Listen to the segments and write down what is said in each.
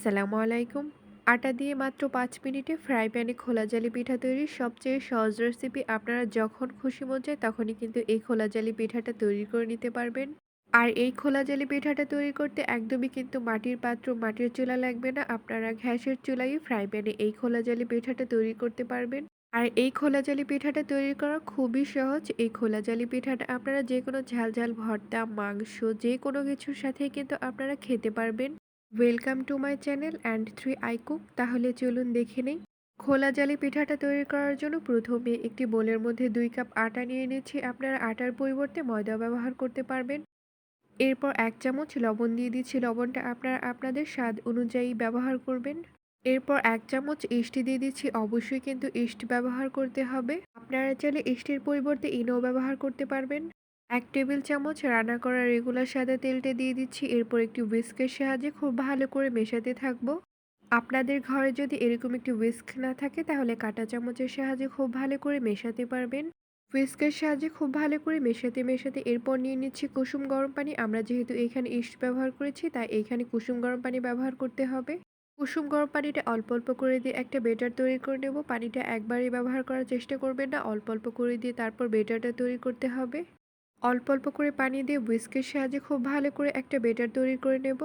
আসসালামু আলাইকুম। আটা দিয়ে মাত্র পাঁচ মিনিটে ফ্রাই প্যানে খোলা জালি পিঠা তৈরির সবচেয়ে সহজ রেসিপি আপনারা যখন খুশি মন চায় তখনই কিন্তু এই খোলা জালি পিঠাটা তৈরি করে নিতে পারবেন। আর এই খোলা জালি পিঠাটা তৈরি করতে একদমই কিন্তু মাটির পাত্র, মাটির চুলা লাগবে না। আপনারা ঘ্যাসের চুলাই ফ্রাই প্যানে এই খোলা জালি পিঠাটা তৈরি করতে পারবেন। আর এই খোলা জালি পিঠাটা তৈরি করা খুবই সহজ। এই খোলা জালি পিঠাটা আপনারা যে কোনো ঝাল ঝাল, ভর্তা, মাংস যে কোনো কিছুর সাথে কিন্তু আপনারা খেতে পারবেন। Welcome to my channel and three I cook তাহলে চলুন দেখে নেই। খোলা জালি পিঠাটা তৈরি করার জন্য প্রথমে একটি বোলের মধ্যে দুই কাপ আটা নিয়ে নিচ্ছি। আপনারা আটার পরিবর্তে ময়দা ব্যবহার করতে পারবেন। এরপর এক চামচ লবণ দিয়ে দিচ্ছি। লবণটা আপনারা আপনাদের স্বাদ অনুযায়ী ব্যবহার করবেন। এরপর এক চামচ ইস্টি দিয়ে দিচ্ছি। অবশ্যই কিন্তু ইস্ট ব্যবহার করতে হবে। আপনারা চাইলে ইস্টের পরিবর্তে ইনো ব্যবহার করতে পারবেন। এক টেবিল চামচ রান্না করা রেগুলার সাদা তেলটা দিয়ে দিচ্ছি। এরপর একটি উইস্কের সাহায্যে খুব ভালো করে মেশাতে থাকব। আপনাদের ঘরে যদি এরকম একটি উইস্ক না থাকে, তাহলে কাঁটা চামচের সাহায্যে খুব ভালো করে মেশাতে পারবেন। উইস্কের সাহায্যে খুব ভালো করে মেশাতে মেশাতে এরপর নিয়ে নিচ্ছি কুসুম গরম পানি। আমরা যেহেতু এখানে ইস্ট ব্যবহার করেছি, তাই এইখানে কুসুম গরম পানি ব্যবহার করতে হবে। কুসুম গরম পানিটা অল্প অল্প করে দিয়ে একটা বেটার তৈরি করে নেব। পানিটা একবারই ব্যবহার করার চেষ্টা করবেন না, অল্প অল্প করে দিয়ে তারপর বেটারটা তৈরি করতে হবে। অল্প অল্প করে পানি দিয়ে হুইস্কের সাহায্যে খুব ভালো করে একটা বেটার তৈরি করে নেব।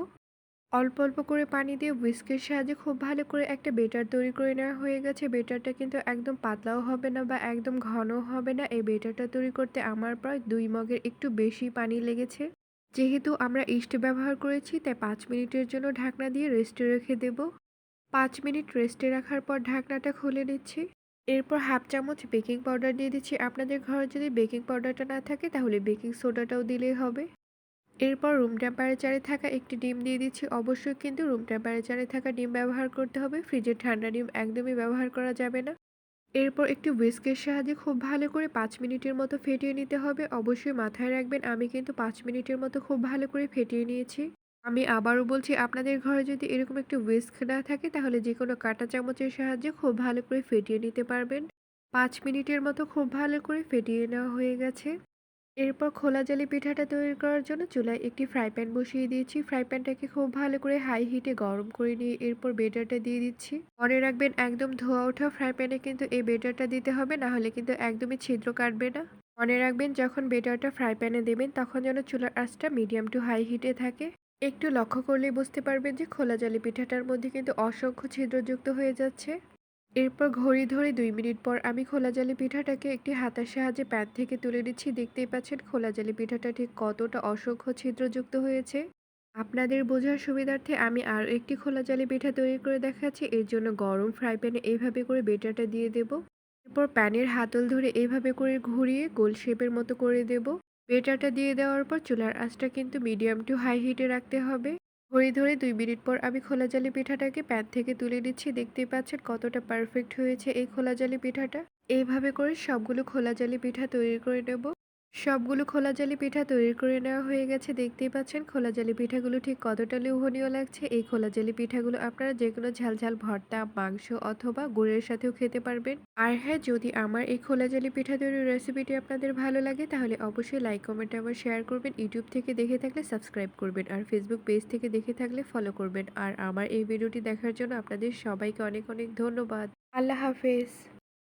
অল্প অল্প করে পানি দিয়ে হুইস্কের সাহায্যে খুব ভালো করে একটা বেটার তৈরি করে নেওয়া হয়ে গেছে। বেটারটা কিন্তু একদম পাতলাও হবে না বা একদম ঘনও হবে না। এই বেটারটা তৈরি করতে আমার প্রায় দুই মগের একটু বেশি পানি লেগেছে। যেহেতু আমরা ইস্ট ব্যবহার করেছি, তাই পাঁচ মিনিটের জন্য ঢাকনা দিয়ে রেস্টে রেখে দেব। পাঁচ মিনিট রেস্টে রাখার পর ঢাকনাটা খুলে নিচ্ছি। এরপর হাফ চামচ বেকিং পাউডার দিয়ে দিচ্ছি। আপনাদের ঘরে যদি বেকিং পাউডারটা না থাকে, তাহলে বেকিং সোডাটাও দিলেই হবে। এরপর রুম টেম্পারেচারে থাকা একটি ডিম দিয়ে দিচ্ছি। অবশ্যই কিন্তু রুম টেম্পারেচারে থাকা ডিম ব্যবহার করতে হবে। ফ্রিজের ঠান্ডা ডিম একদমই ব্যবহার করা যাবে না। এরপর একটি হুইস্কের সাহায্যে খুব ভালো করে পাঁচ মিনিটের মতো ফেটিয়ে নিতে হবে। অবশ্যই মাথায় রাখবেন, আমি কিন্তু পাঁচ মিনিটের মতো খুব ভালো করে ফেটিয়ে নিয়েছি। আমি আবারও বলছি, আপনাদের ঘরে যদি এরকম একটি হুইস্ক না থাকে, তাহলে যে কোনো কাঁটা চামচের সাহায্যে খুব ভালো করে ফেটিয়ে নিতে পারবেন। পাঁচ মিনিটের মতো খুব ভালো করে ফেটিয়ে নেওয়া হয়ে গেছে। এরপর খোলা জালি পিঠাটা তৈরি করার জন্য চুলায় একটি ফ্রাই প্যান বসিয়ে দিয়েছি। ফ্রাই প্যানটাকে খুব ভালো করে হাই হিটে গরম করে নিয়ে এরপর বেটারটা দিয়ে দিচ্ছি। মনে রাখবেন, একদম ধোয়া ওঠা ফ্রাই প্যানে কিন্তু এই বেটারটা দিতে হবে, না হলে কিন্তু একদমই ছিদ্র কাটবে না। মনে রাখবেন, যখন বেটারটা ফ্রাই প্যানে দেবেন, তখন যেন চুলার আঁচটা মিডিয়াম টু হাই হিটে থাকে। একটু লক্ষ্য করলেই বুঝতে পারবেন যে খোলা জালি পিঠাটার মধ্যে কিন্তু অসংখ্য ছিদ্রযুক্ত হয়ে যাচ্ছে। এরপর ঘড়ি ধরে দুই মিনিট পর আমি খোলা জালি পিঠাটাকে একটি হাতার সাহায্যে প্যান থেকে তুলে নিচ্ছি। দেখতেই পাচ্ছেন খোলা জালি পিঠাটা ঠিক কতটা অসংখ্য ছিদ্রযুক্ত হয়েছে। আপনাদের বোঝার সুবিধার্থে আমি আর একটি খোলা জালি পিঠা তৈরি করে দেখাচ্ছি। এর জন্য গরম ফ্রাই প্যানে এইভাবে করে বেটাটা দিয়ে দেব। এরপর প্যানের হাতল ধরে এইভাবে করে ঘুরিয়ে গোল শেপের মতো করে দেব। বেটারটা দিয়ে দেওয়ার পর চুলার আঁচটা কিন্তু মিডিয়াম টু হাই হিটে রাখতে হবে। ঘড়ি ধরে দুই মিনিট পর আমি খোলা জালি পিঠাটাকে প্যান থেকে তুলে নিচ্ছি। দেখতেই পাচ্ছেন কতটা পারফেক্ট হয়েছে এই খোলা জালি পিঠাটা। এইভাবে করে সবগুলো খোলা জালি পিঠা তৈরি করে নেব। সবগুলো খোলা জালি পিঠা তৈরি করে নেওয়া হয়ে গেছে। দেখতেই পাচ্ছেন, খোলা জালি পিঠাগুলো ঠিক কতটা লোভনীয় লাগছে। এই খোলা জালি পিঠাগুলো আপনারা যে কোনো ঝালঝাল ভর্তা, মাংস অথবা গুড়ের সাথেও খেতে পারবেন। আর হ্যাঁ যদি আমার এই খোলা জালি পিঠা তৈরির রেসিপিটি আপনাদের ভালো লাগে, তাহলে অবশ্যই লাইক, কমেন্ট আমার শেয়ার করবেন। ইউটিউব থেকে দেখে থাকলে সাবস্ক্রাইব করবেন আর ফেসবুক পেজ থেকে দেখে থাকলে ফলো করবেন। আর আমার এই ভিডিওটি দেখার জন্য আপনাদের সবাইকে অনেক অনেক ধন্যবাদ। আল্লাহ হাফেজ।